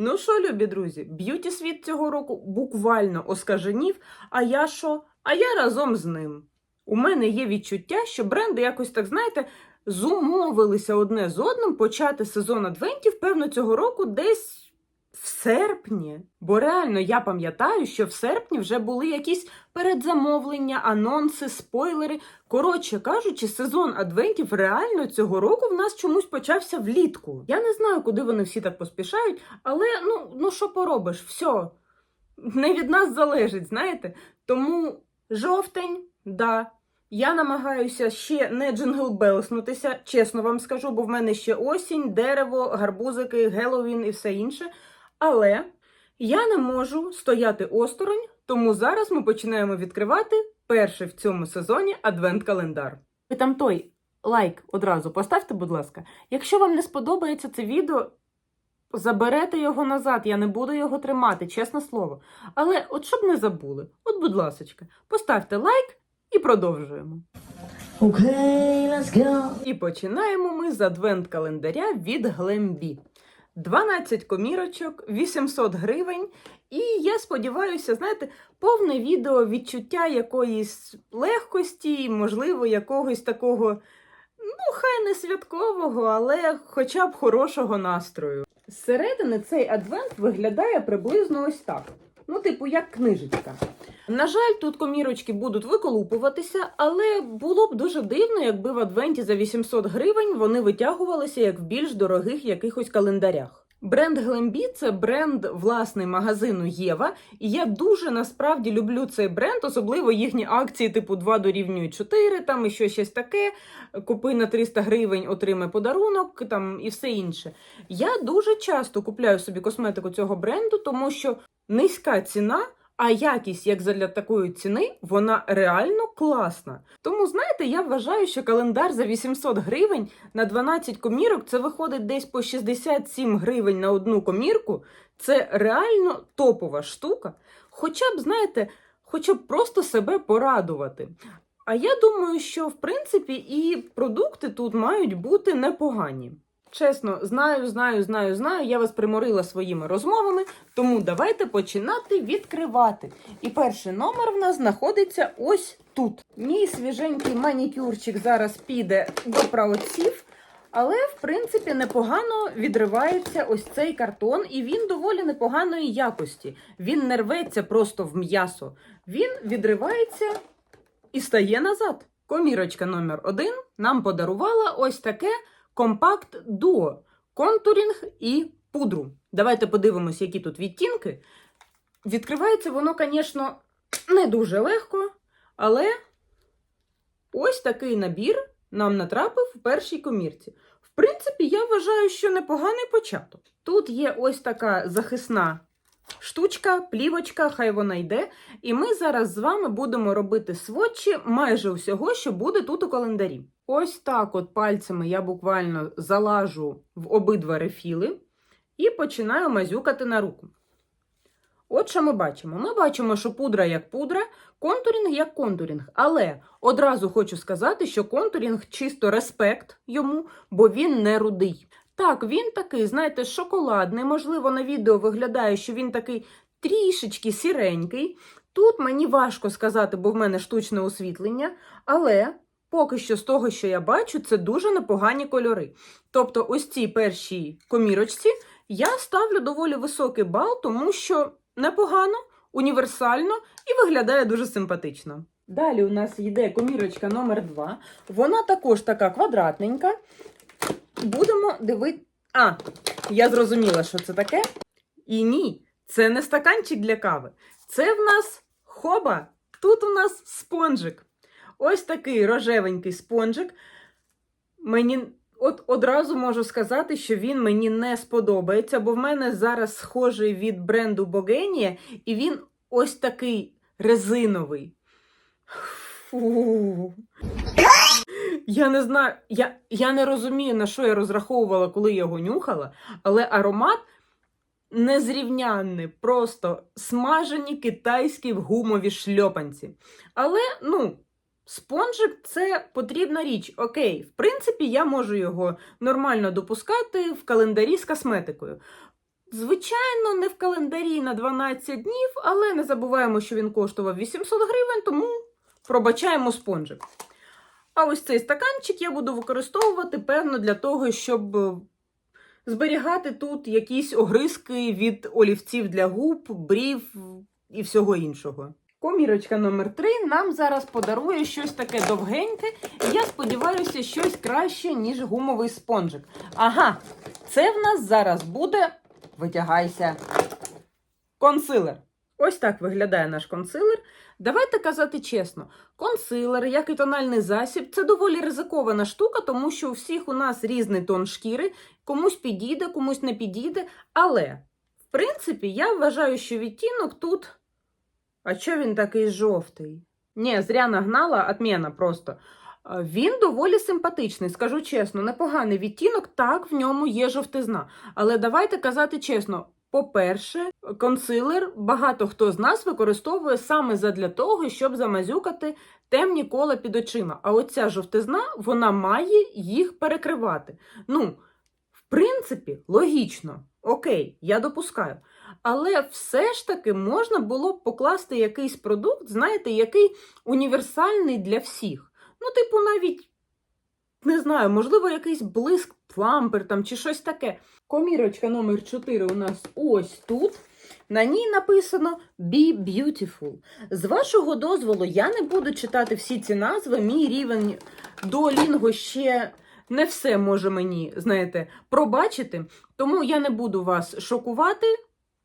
Ну що, любі друзі, б'юті світ цього року буквально оскаженів, а я що? А я разом з ним. У мене є відчуття, що бренди якось так, знаєте, зумовилися одне з одним почати сезон адвентів, певно, цього року десь в серпні. Бо реально я пам'ятаю, що в серпні вже були якісь передзамовлення, анонси, спойлери. Коротше кажучи, сезон адвентів реально цього року в нас чомусь почався влітку. Я не знаю, куди вони всі так поспішають, але ну, ну що поробиш, все. Не від нас залежить, знаєте? Тому жовтень, да. Я намагаюся ще не джинглбелснутися, чесно вам скажу, бо в мене ще осінь, дерево, гарбузики, Геловін і все інше. Але я не можу стояти осторонь, тому зараз ми починаємо відкривати перший в цьому сезоні адвент-календар. Ви там той лайк одразу поставте, будь ласка. Якщо вам не сподобається це відео, заберете його назад, я не буду його тримати, чесне слово. Але от щоб не забули, от, будь ласочка, поставте лайк і продовжуємо. Okay, let's go. І починаємо ми з адвент-календаря від Глембі. 12 комірочок, 800 гривень. І я сподіваюся, знаєте, повне відео відчуття якоїсь легкості, можливо, якогось такого, ну, хай не святкового, але хоча б хорошого настрою. Зсередини цей адвент виглядає приблизно ось так. Ну, типу, як книжечка. На жаль, тут комірочки будуть виколупуватися, але було б дуже дивно, якби в адвенті за 800 гривень вони витягувалися як в більш дорогих якихось календарях. Бренд Глембі це бренд власний магазину Єва, і я дуже насправді люблю цей бренд, особливо їхні акції, типу 2 дорівнює 4, там і що щось таке. Купи на 300 гривень, отримай подарунок, там і все інше. Я дуже часто купляю собі косметику цього бренду, тому що низька ціна. А якість, як для такої ціни, вона реально класна. Тому, знаєте, я вважаю, що календар за 800 гривень на 12 комірок це виходить десь по 67 гривень на одну комірку. Це реально топова штука. Хоча б, знаєте, хоча б просто себе порадувати. А я думаю, що в принципі і продукти тут мають бути непогані. Чесно, знаю, знаю, знаю, знаю. Я вас приморила своїми розмовами, тому давайте починати відкривати. І перший номер в нас знаходиться ось тут. Мій свіженький манікюрчик зараз піде до праотців, але в принципі непогано відривається ось цей картон, і він доволі непоганої якості. Він не рветься просто в м'ясо. Він відривається і стає назад. Комірочка номер один нам подарувала ось таке компакт дуо, контурінг і пудру. Давайте подивимося, які тут відтінки. Відкривається воно, звісно, не дуже легко, але ось такий набір нам натрапив у першій комірці. В принципі, я вважаю, що непоганий початок. Тут є ось така захисна штучка, плівочка, хай вона йде. І ми зараз з вами будемо робити сводчі майже усього, що буде тут у календарі. Ось так от пальцями я буквально залажу в обидва рефіли і починаю мазюкати на руку. От що ми бачимо. Ми бачимо, що пудра як пудра, контурінг як контурінг. Але одразу хочу сказати, що контурінг чисто респект йому, бо він не рудий. Так, він такий, знаєте, шоколадний. Можливо, на відео виглядає, що він такий трішечки сіренький. Тут мені важко сказати, бо в мене штучне освітлення, але поки що з того, що я бачу, це дуже непогані кольори. Тобто, ось цій першій комірочці я ставлю доволі високий бал, тому що непогано, універсально і виглядає дуже симпатично. Далі у нас йде комірочка номер 2 Вона також така квадратненька. Будемо дивитися. А, я зрозуміла, що це таке. І ні, це не стаканчик для кави. Це в нас хоба. Тут у нас спонжик. Ось такий рожевенький спонжик. Мені от одразу можу сказати, що він мені не сподобається, бо в мене зараз схожий від бренду Богенія, і він ось такий резиновий. Фу. Я не знаю, я, я не розумію, на що я розраховувала, коли я його нюхала, але аромат незрівнянний, просто смажені китайські в гумові шльопанці. Але, ну, спонжик це потрібна річ. Окей, в принципі, я можу його нормально допускати в календарі з косметикою. Звичайно, не в календарі на 12 днів, але не забуваємо, що він коштував 800 гривень, тому пробачаємо спонжик. А ось цей стаканчик я буду використовувати, певно, для того, щоб е, зберігати тут якісь огризки від олівців для губ, брів і всього іншого. Комірочка номер 3 нам зараз подарує щось таке довгеньке, я сподіваюся, щось краще, ніж гумовий спонжик. Ага, це в нас зараз буде. Витягайся. Консилер. Ось так виглядає наш консилер. Давайте казати чесно: консилер, як і тональний засіб, це доволі ризикована штука, тому що у всіх у нас різний тон шкіри, комусь підійде, комусь не підійде. Але, в принципі, я вважаю, що відтінок тут. А що він такий жовтий? Ні, зря нагнала, отмена просто. Він доволі симпатичний, скажу чесно, непоганий відтінок, так, в ньому є жовтизна. Але давайте казати чесно: по-перше, консилер багато хто з нас використовує саме задля того, щоб замазюкати темні кола під очима. А оця жовтизна вона має їх перекривати. Ну, в принципі, логічно. Окей, я допускаю. Але все ж таки можна було б покласти якийсь продукт, знаєте, який універсальний для всіх. Ну, типу, навіть не знаю, можливо, якийсь блиск плампер там чи щось таке. Комірочка номер 4 у нас ось тут. На ній написано Be Beautiful. З вашого дозволу, я не буду читати всі ці назви. Мій рівень до ще не все може мені, знаєте, пробачити. Тому я не буду вас шокувати.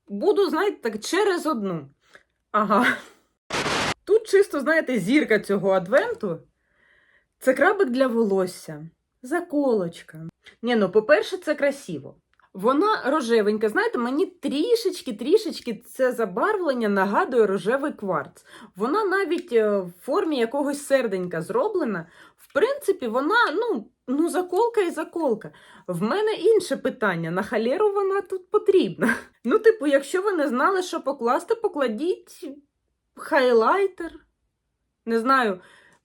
Буду, знаєте, так через одну. Ага. Тут чисто, знаєте, зірка цього адвенту. Це крабик для волосся, заколочка. Ні, ну, по-перше, це красиво. Вона рожевенька. Знаєте, мені трішечки-трішечки це забарвлення нагадує рожевий кварц. Вона навіть е, в формі якогось серденька зроблена. В принципі, вона, ну, ну, заколка і заколка. В мене інше питання: на халеру вона тут потрібна. Ну, типу, якщо ви не знали, що покласти, покладіть хайлайтер. Не знаю,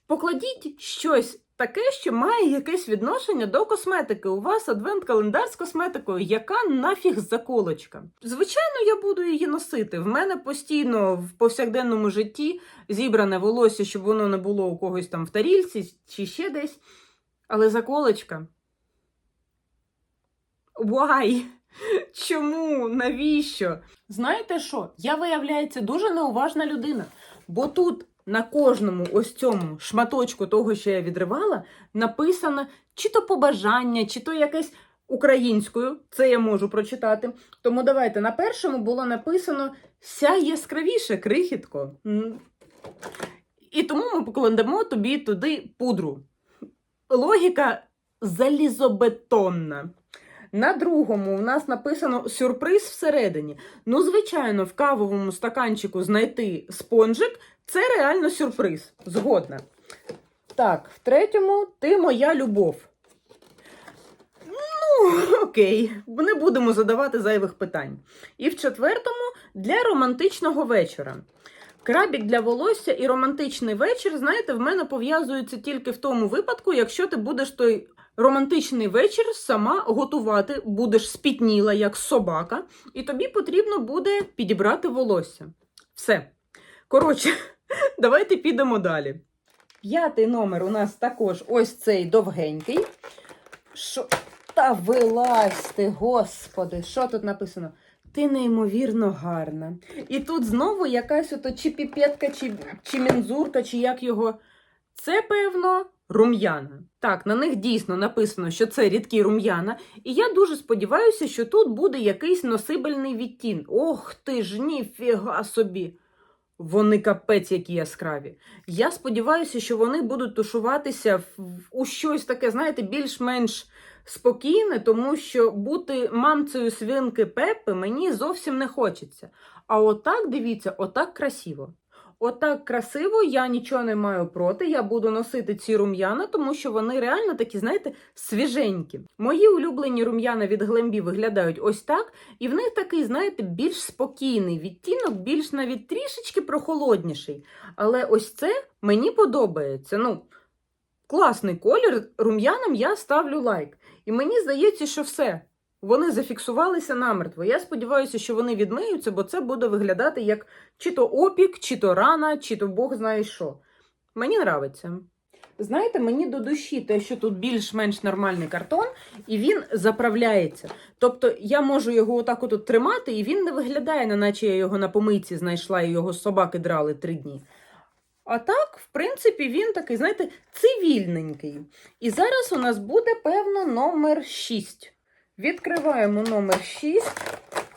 покладіть щось таке, що має якесь відношення до косметики. У вас адвент-календар з косметикою, яка нафіг заколочка. Звичайно, я буду її носити. В мене постійно в повсякденному житті зібране волосся, щоб воно не було у когось там в тарільці чи ще десь. Але заколочка. Why? Чому? Навіщо? Знаєте що? Я, виявляється, дуже неуважна людина. Бо тут на кожному ось цьому шматочку того, що я відривала, написано чи то побажання, чи то якесь українською. Це я можу прочитати. Тому давайте на першому було написано сяй яскравіше, крихітко. І тому ми покладемо тобі туди пудру. Логіка залізобетонна. На другому у нас написано сюрприз всередині. Ну, звичайно, в кавовому стаканчику знайти спонжик це реально сюрприз. Згодна. Так, в третьому ти моя любов. Ну, окей, не будемо задавати зайвих питань. І в четвертому для романтичного вечора. Крабік для волосся і романтичний вечір, знаєте, в мене пов'язуються тільки в тому випадку, якщо ти будеш той романтичний вечір сама готувати, будеш спітніла, як собака, і тобі потрібно буде підібрати волосся. Все. Коротше, давайте підемо далі. П'ятий номер у нас також ось цей довгенький. Що? Та вилазь ти, господи, що тут написано? Ти неймовірно гарна. І тут знову якась ото чи піпетка, чи, чи мензурка, чи як його. Це, певно, рум'яна. Так, на них дійсно написано, що це рідкі рум'яна, і я дуже сподіваюся, що тут буде якийсь носибельний відтін. Ох ти ж, ніфіга собі! Вони капець які яскраві. Я сподіваюся, що вони будуть тушуватися в, у щось таке, знаєте, більш-менш спокійне, тому що бути мамцею свинки Пепи мені зовсім не хочеться. А отак, дивіться, отак красиво. Отак красиво, я нічого не маю проти. Я буду носити ці рум'яна, тому що вони реально такі, знаєте, свіженькі. Мої улюблені рум'яна від Глембі виглядають ось так, і в них такий, знаєте, більш спокійний відтінок, більш навіть трішечки прохолодніший. Але ось це мені подобається. Ну, класний колір. Рум'янам я ставлю лайк. І мені здається, що все. Вони зафіксувалися намертво. Я сподіваюся, що вони відмиються, бо це буде виглядати як чи то опік, чи то рана, чи то Бог знає що. Мені нравиться. Знаєте, мені до душі те, що тут більш-менш нормальний картон, і він заправляється. Тобто я можу його отак от тримати, і він не виглядає, неначе я його на помийці знайшла і його собаки драли три дні. А так, в принципі, він такий, знаєте, цивільненький. І зараз у нас буде, певно, номер 6. Відкриваємо номер 6.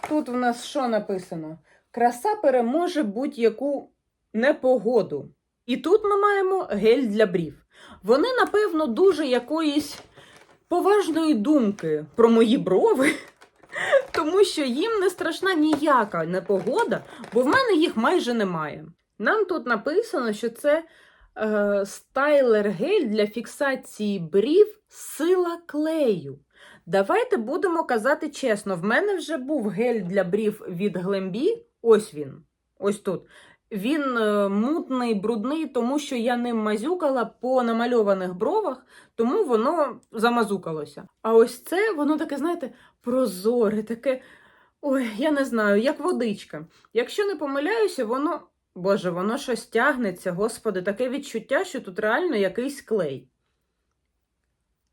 Тут в нас що написано? Краса переможе будь-яку непогоду. І тут ми маємо гель для брів. Вони, напевно, дуже якоїсь поважної думки про мої брови, тому що їм не страшна ніяка непогода, бо в мене їх майже немає. Нам тут написано, що це е, стайлер гель для фіксації брів сила клею. Давайте будемо казати чесно: в мене вже був гель для брів від Глембі. Ось він. Ось тут. Він е, мутний, брудний, тому що я ним мазюкала по намальованих бровах, тому воно замазукалося. А ось це, воно таке, знаєте, прозоре, таке. Ой, я не знаю, як водичка. Якщо не помиляюся, воно. Боже, воно щось тягнеться, господи, таке відчуття, що тут реально якийсь клей.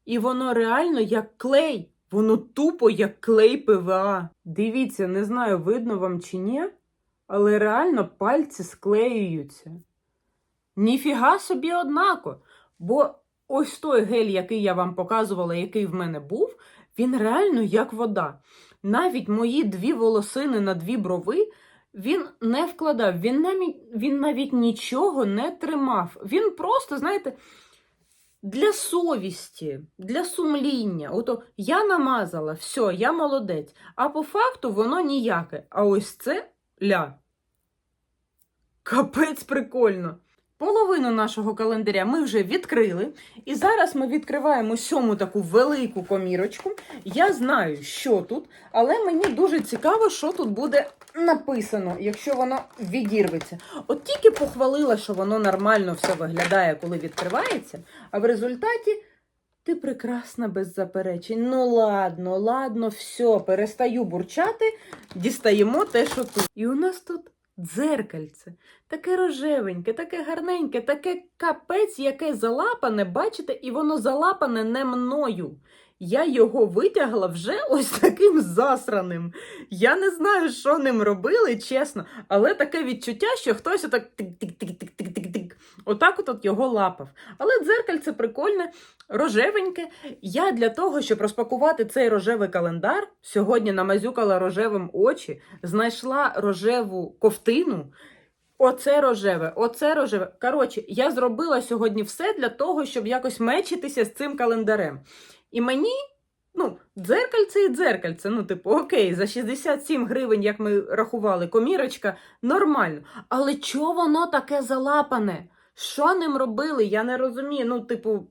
І воно реально як клей. Воно тупо як клей ПВА. Дивіться, не знаю, видно вам чи ні, але реально пальці склеюються. Ніфіга собі однако. Бо ось той гель, який я вам показувала, який в мене був, він реально як вода. Навіть мої дві волосини на дві брови він не вкладав, він навіть, він навіть нічого не тримав. Він просто, знаєте, для совісті, для сумління. Ото я намазала, все, я молодець. А по факту воно ніяке. А ось це ля. Капець прикольно. Половину нашого календаря ми вже відкрили, і зараз ми відкриваємо сьому таку велику комірочку. Я знаю, що тут, але мені дуже цікаво, що тут буде написано, якщо воно відірветься. От тільки похвалила, що воно нормально все виглядає, коли відкривається, а в результаті ти прекрасна без заперечень. Ну ладно, ладно, все, перестаю бурчати, дістаємо те, що тут. І у нас тут дзеркальце. Таке рожевеньке, таке гарненьке, таке капець, яке залапане, бачите, і воно залапане не мною. Я його витягла вже ось таким засраним. Я не знаю, що ним робили, чесно, але таке відчуття, що хтось отак тик-тик-тик-тик-тик-тик. Отак от, його лапав. Але дзеркальце прикольне, рожевеньке. Я для того, щоб розпакувати цей рожевий календар, сьогодні намазюкала рожевим очі, знайшла рожеву ковтину. Оце рожеве, оце рожеве. Коротше, я зробила сьогодні все для того, щоб якось мечитися з цим календарем. І мені, ну, дзеркальце і дзеркальце, ну, типу, окей, за 67 гривень, як ми рахували, комірочка, нормально. Але чого воно таке залапане? Що ним робили? Я не розумію. Ну, типу.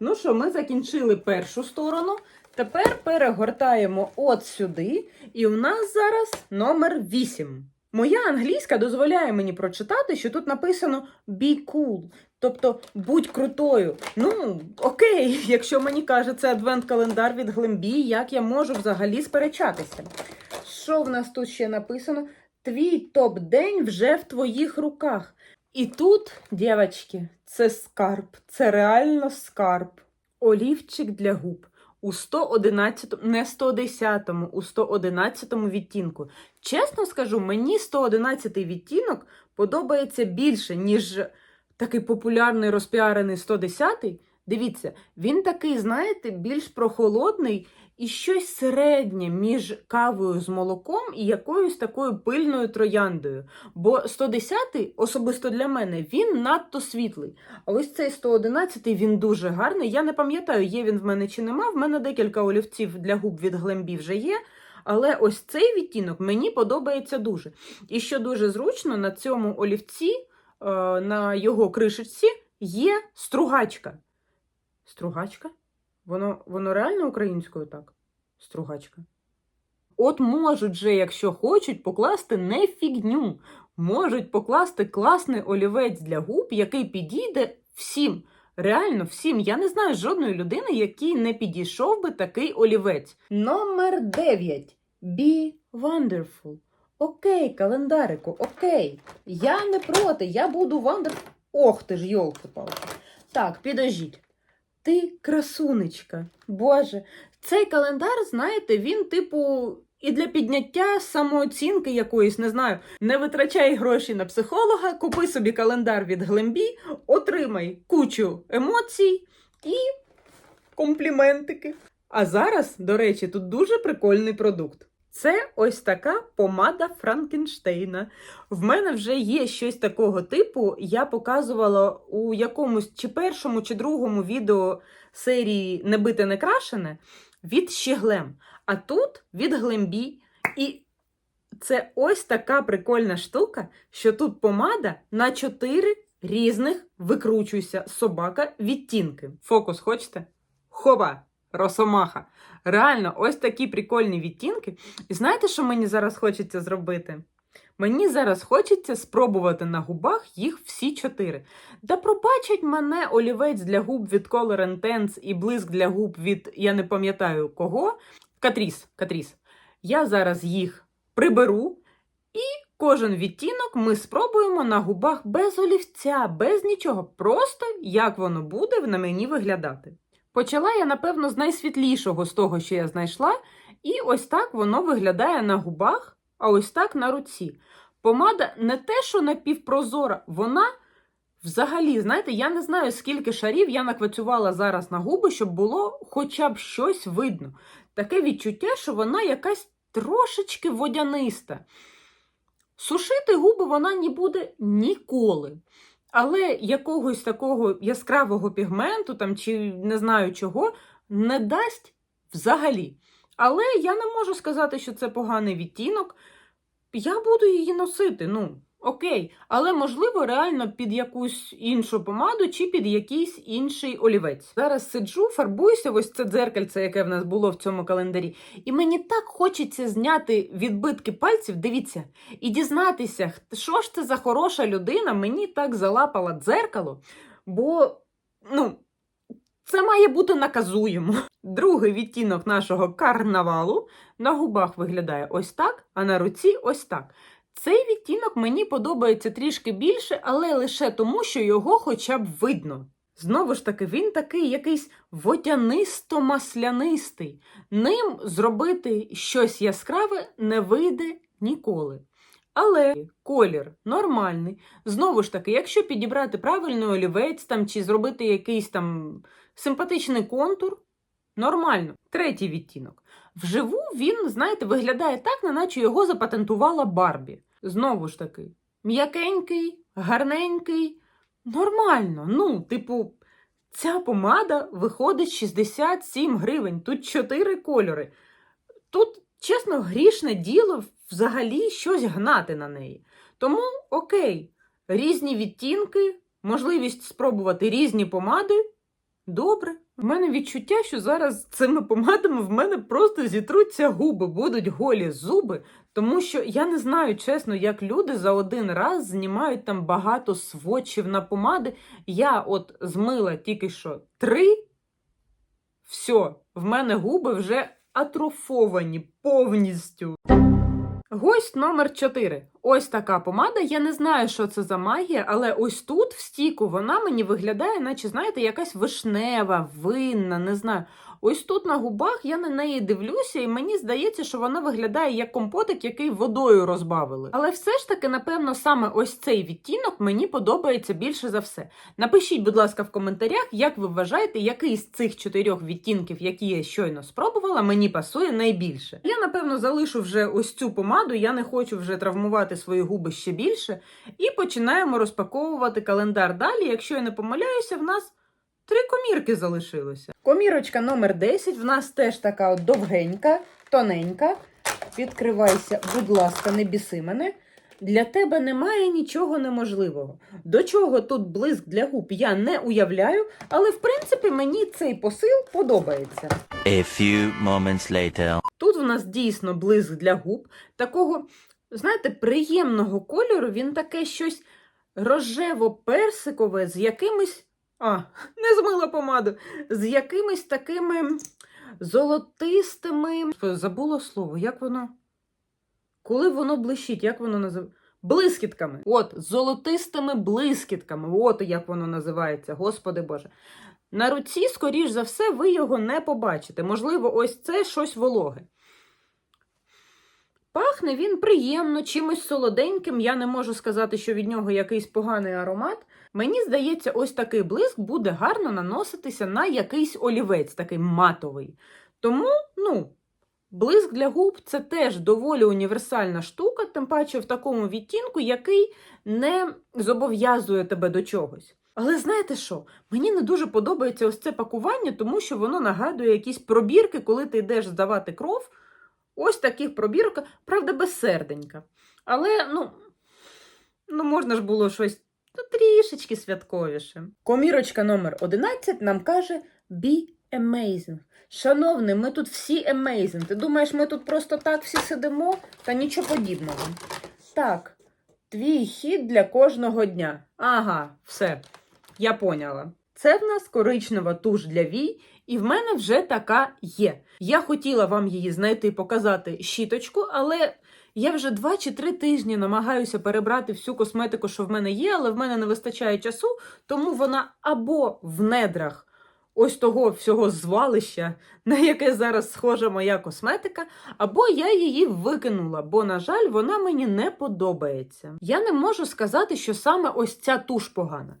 Ну що, ми закінчили першу сторону. Тепер перегортаємо от сюди, і у нас зараз номер 8. Моя англійська дозволяє мені прочитати, що тут написано be cool, тобто будь крутою. Ну, окей, якщо мені каже це адвент-календар від Глембі, як я можу взагалі сперечатися? Що в нас тут ще написано? Твій топ-день вже в твоїх руках. І тут, дівчатки, це скарб, це реально скарб. Олівчик для губ. У 111, не 110, у 111 відтінку. Чесно скажу, мені 111 відтінок подобається більше, ніж такий популярний розпіарений 110. Дивіться, він такий, знаєте, більш прохолодний і щось середнє між кавою з молоком і якоюсь такою пильною трояндою. Бо 110-й, особисто для мене, він надто світлий. А ось цей 111-й він дуже гарний. Я не пам'ятаю, є він в мене чи нема. В мене декілька олівців для губ від Глембі вже є. Але ось цей відтінок мені подобається дуже. І що дуже зручно, на цьому олівці, е, на його кришечці, є стругачка. Стругачка? Воно, воно реально українською так? Стругачка. От можуть же, якщо хочуть, покласти не фігню. Можуть покласти класний олівець для губ, який підійде всім. Реально, всім я не знаю жодної людини, якій не підійшов би такий олівець. Номер 9. Be wonderful. Окей, календарику, окей. Я не проти, я буду wonderful. Ох ти ж, йолки-палки. Так, підождіть. Ти красунечка. Боже, цей календар, знаєте, він, типу, і для підняття самооцінки якоїсь, не знаю. Не витрачай гроші на психолога, купи собі календар від Глембі, отримай кучу емоцій і компліментики. А зараз, до речі, тут дуже прикольний продукт. Це ось така помада Франкенштейна. В мене вже є щось такого типу. Я показувала у якомусь чи першому, чи другому відео серії Не бите не крашене від Щеглем. А тут від Глембі. І це ось така прикольна штука, що тут помада на чотири різних викручуйся собака відтінки. Фокус хочете? Хоба! Росомаха. Реально, ось такі прикольні відтінки. І знаєте, що мені зараз хочеться зробити? Мені зараз хочеться спробувати на губах їх всі чотири. Да пробачать мене олівець для губ від Color Intense і блиск для губ від я не пам'ятаю кого. Катріс. Катріс. Я зараз їх приберу, і кожен відтінок ми спробуємо на губах без олівця, без нічого. Просто як воно буде на мені виглядати. Почала я, напевно, з найсвітлішого з того, що я знайшла, і ось так воно виглядає на губах, а ось так на руці. Помада не те, що напівпрозора, вона взагалі, знаєте, я не знаю, скільки шарів я наквацювала зараз на губи, щоб було хоча б щось видно. Таке відчуття, що вона якась трошечки водяниста. Сушити губи вона не буде ніколи. Але якогось такого яскравого пігменту там, чи не знаю чого не дасть взагалі. Але я не можу сказати, що це поганий відтінок. Я буду її носити, ну, окей. Але, можливо, реально під якусь іншу помаду чи під якийсь інший олівець. Зараз сиджу, фарбуюся, ось це дзеркальце, яке в нас було в цьому календарі. І мені так хочеться зняти відбитки пальців, дивіться, і дізнатися, що ж це за хороша людина, мені так залапала дзеркало, бо, ну, це має бути наказуємо. Другий відтінок нашого карнавалу на губах виглядає ось так, а на руці ось так. Цей відтінок мені подобається трішки більше, але лише тому, що його хоча б видно. Знову ж таки, він такий якийсь водянисто-маслянистий. Ним зробити щось яскраве не вийде ніколи. Але колір нормальний. Знову ж таки, якщо підібрати правильний олівець там, чи зробити якийсь там симпатичний контур, нормально. Третій відтінок. Вживу він, знаєте, виглядає так, неначе його запатентувала Барбі. Знову ж таки, м'якенький, гарненький, нормально. Ну, типу, ця помада виходить 67 гривень, тут 4 кольори. Тут, чесно, грішне діло взагалі щось гнати на неї. Тому окей, різні відтінки, можливість спробувати різні помади. Добре. У мене відчуття, що зараз цими помадами в мене просто зітруться губи, будуть голі зуби, тому що я не знаю чесно, як люди за один раз знімають там багато сводчів на помади. Я от змила тільки що три. Все, в мене губи вже атрофовані повністю. Гость номер 4. Ось така помада. Я не знаю, що це за магія, але ось тут, в стіку, вона мені виглядає, наче, знаєте, якась вишнева, винна, не знаю. Ось тут на губах я на неї дивлюся, і мені здається, що вона виглядає як компотик, який водою розбавили. Але все ж таки, напевно, саме ось цей відтінок мені подобається більше за все. Напишіть, будь ласка, в коментарях, як ви вважаєте, який з цих чотирьох відтінків, які я щойно спробувала, мені пасує найбільше. Я, напевно, залишу вже ось цю помаду, я не хочу вже травмувати свої губи ще більше. І починаємо розпаковувати календар далі. Якщо я не помиляюся, в нас три комірки залишилося. Комірочка номер 10 в нас теж така от довгенька, тоненька. Відкривайся, будь ласка, не біси мене. Для тебе немає нічого неможливого. До чого тут блиск для губ я не уявляю, але в принципі мені цей посил подобається. A few moments later. Тут в нас дійсно блиск для губ, такого, знаєте, приємного кольору, він таке щось рожево-персикове з якимись А, не змила помаду. З якимись такими золотистими. Забула слово, як воно? Коли воно блищить, як воно називається? Блискітками. От, золотистими блискітками. От як воно називається, Господи Боже. На руці, скоріш за все, ви його не побачите. Можливо, ось це щось вологе. Пахне він приємно, чимось солоденьким. Я не можу сказати, що від нього якийсь поганий аромат. Мені здається, ось такий блиск буде гарно наноситися на якийсь олівець, такий матовий. Тому, ну, блиск для губ це теж доволі універсальна штука, тим паче в такому відтінку, який не зобов'язує тебе до чогось. Але знаєте що? Мені не дуже подобається ось це пакування, тому що воно нагадує якісь пробірки, коли ти йдеш здавати кров. Ось таких пробірок, правда, без серденька. Але, ну, ну можна ж було щось ну, трішечки святковіше. Комірочка номер 11 нам каже Be amazing. Шановний, ми тут всі amazing. Ти думаєш, ми тут просто так всі сидимо? Та нічого подібного. Так, твій хід для кожного дня. Ага, все, я поняла. Це в нас коричнева туш для вій, і в мене вже така є. Я хотіла вам її знайти, і показати щіточку, але я вже 2 чи 3 тижні намагаюся перебрати всю косметику, що в мене є, але в мене не вистачає часу, тому вона або в недрах ось того всього звалища, на яке зараз схожа моя косметика, або я її викинула, бо, на жаль, вона мені не подобається. Я не можу сказати, що саме ось ця туш погана.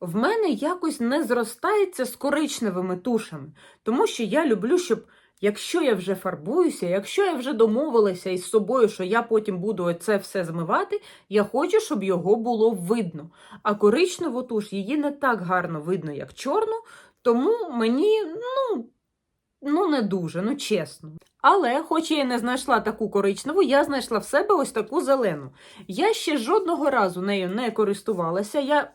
В мене якось не зростається з коричневими тушами, тому що я люблю, щоб якщо я вже фарбуюся, якщо я вже домовилася із собою, що я потім буду це все змивати, я хочу, щоб його було видно. А коричневу туш її не так гарно видно, як чорну, тому мені, ну, ну не дуже, ну чесно. Але, хоч я і не знайшла таку коричневу, я знайшла в себе ось таку зелену. Я ще жодного разу нею не користувалася. Я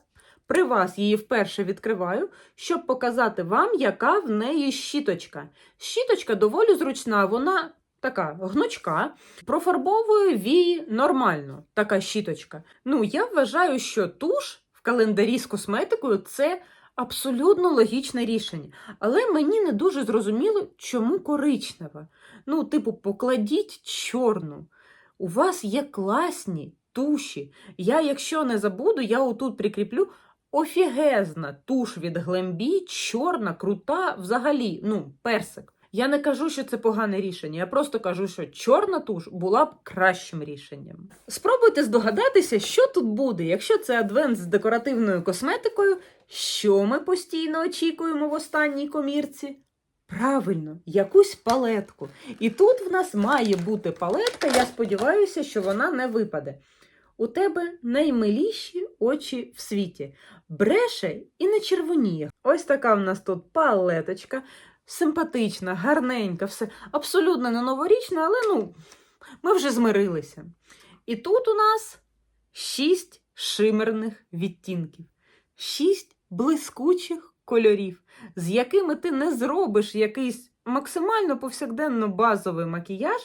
при вас її вперше відкриваю, щоб показати вам, яка в неї щіточка. Щіточка доволі зручна, вона така гнучка, профарбовує вії нормально, така щіточка. Ну, я вважаю, що туш в календарі з косметикою це абсолютно логічне рішення. Але мені не дуже зрозуміло, чому коричнева. Ну, типу, покладіть чорну. У вас є класні туші. Я, якщо не забуду, я отут прикріплю офігезна туш від Глембі, чорна, крута, взагалі, ну, персик. Я не кажу, що це погане рішення. Я просто кажу, що чорна туш була б кращим рішенням. Спробуйте здогадатися, що тут буде, якщо це адвент з декоративною косметикою, що ми постійно очікуємо в останній комірці. Правильно, якусь палетку. І тут в нас має бути палетка, я сподіваюся, що вона не випаде. У тебе наймиліші очі в світі. Бреше і не червоніє. Ось така в нас тут палеточка. Симпатична, гарненька, все абсолютно не новорічна, але ну, ми вже змирилися. І тут у нас шість шимерних відтінків, шість блискучих кольорів, з якими ти не зробиш якийсь максимально повсякденно базовий макіяж,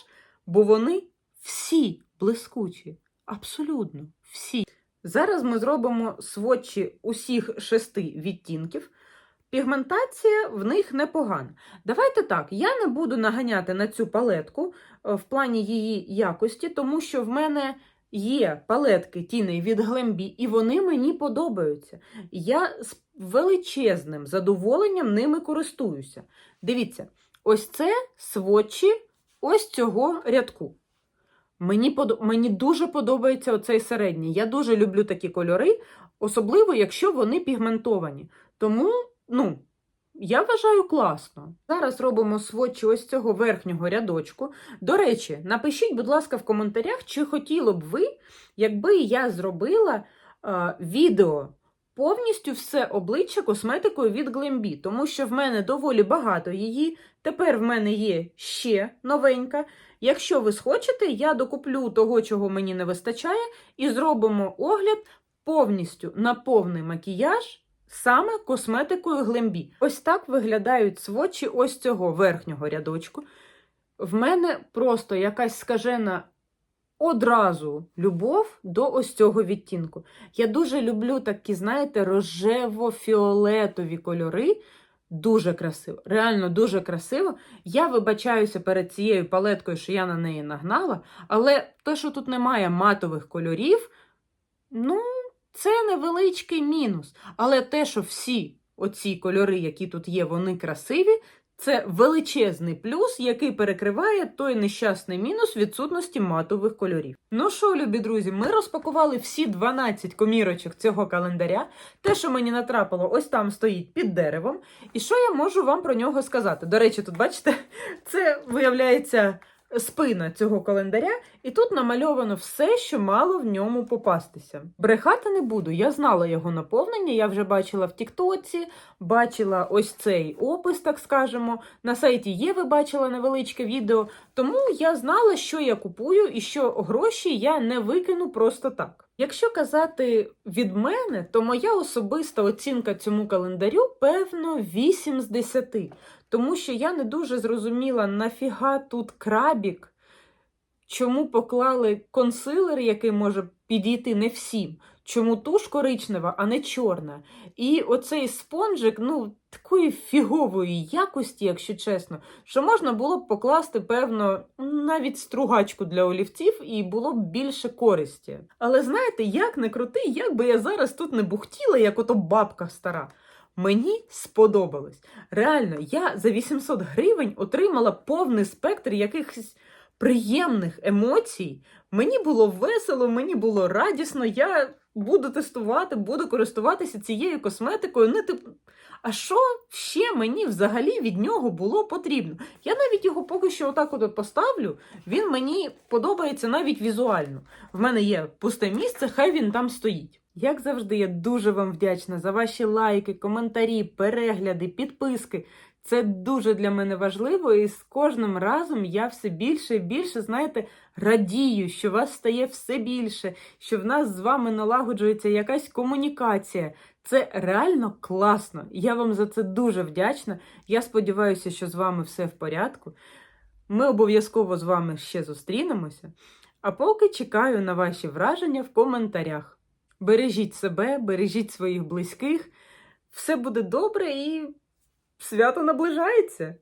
бо вони всі блискучі. Абсолютно всі. Зараз ми зробимо сводчі усіх шести відтінків. Пігментація в них непогана. Давайте так, я не буду наганяти на цю палетку е, в плані її якості, тому що в мене є палетки тіней від Глембі, і вони мені подобаються. Я з величезним задоволенням ними користуюся. Дивіться, ось це сводчі ось цього рядку. Мені, подо... Мені дуже подобається оцей середній. Я дуже люблю такі кольори, особливо, якщо вони пігментовані. Тому, ну, я вважаю класно. Зараз робимо сводчі ось цього верхнього рядочку. До речі, напишіть, будь ласка, в коментарях, чи хотіло б ви, якби я зробила е, відео повністю все обличчя косметикою від Глембі, тому що в мене доволі багато її. Тепер в мене є ще новенька. Якщо ви схочете, я докуплю того, чого мені не вистачає, і зробимо огляд повністю на повний макіяж саме косметикою Глембі. Ось так виглядають сводчі ось цього верхнього рядочку. В мене просто якась скажена одразу любов до ось цього відтінку. Я дуже люблю такі, знаєте, рожево-фіолетові кольори. Дуже красиво, реально дуже красиво. Я вибачаюся перед цією палеткою, що я на неї нагнала, але те, що тут немає матових кольорів, ну, це невеличкий мінус. Але те, що всі оці кольори, які тут є, вони красиві, це величезний плюс, який перекриває той нещасний мінус відсутності матових кольорів. Ну що, любі друзі, ми розпакували всі 12 комірочок цього календаря. Те, що мені натрапило, ось там стоїть під деревом. І що я можу вам про нього сказати? До речі, тут бачите, це виявляється спина цього календаря, і тут намальовано все, що мало в ньому попастися. Брехати не буду. Я знала його наповнення, я вже бачила в Тіктоці, бачила ось цей опис, так скажемо. На сайті є, ви бачила невеличке відео. Тому я знала, що я купую і що гроші я не викину просто так. Якщо казати від мене, то моя особиста оцінка цьому календарю певно 8 з 10. Тому що я не дуже зрозуміла, нафіга тут крабік, чому поклали консилер, який може підійти не всім, чому туш коричнева, а не чорна. І оцей спонжик, ну, такої фігової якості, якщо чесно, що можна було б покласти, певно, навіть стругачку для олівців, і було б більше користі. Але знаєте, як не крути, як би я зараз тут не бухтіла, як ото бабка стара. Мені сподобалось. Реально, я за 800 гривень отримала повний спектр якихось приємних емоцій. Мені було весело, мені було радісно. Я буду тестувати, буду користуватися цією косметикою. Не тип... А що ще мені взагалі від нього було потрібно? Я навіть його поки що отак от поставлю. Він мені подобається навіть візуально. В мене є пусте місце, хай він там стоїть. Як завжди, я дуже вам вдячна за ваші лайки, коментарі, перегляди, підписки. Це дуже для мене важливо, і з кожним разом я все більше і більше, знаєте, радію, що вас стає все більше, що в нас з вами налагоджується якась комунікація. Це реально класно. Я вам за це дуже вдячна. Я сподіваюся, що з вами все в порядку. Ми обов'язково з вами ще зустрінемося. А поки чекаю на ваші враження в коментарях. Бережіть себе, бережіть своїх близьких. Все буде добре і свято наближається.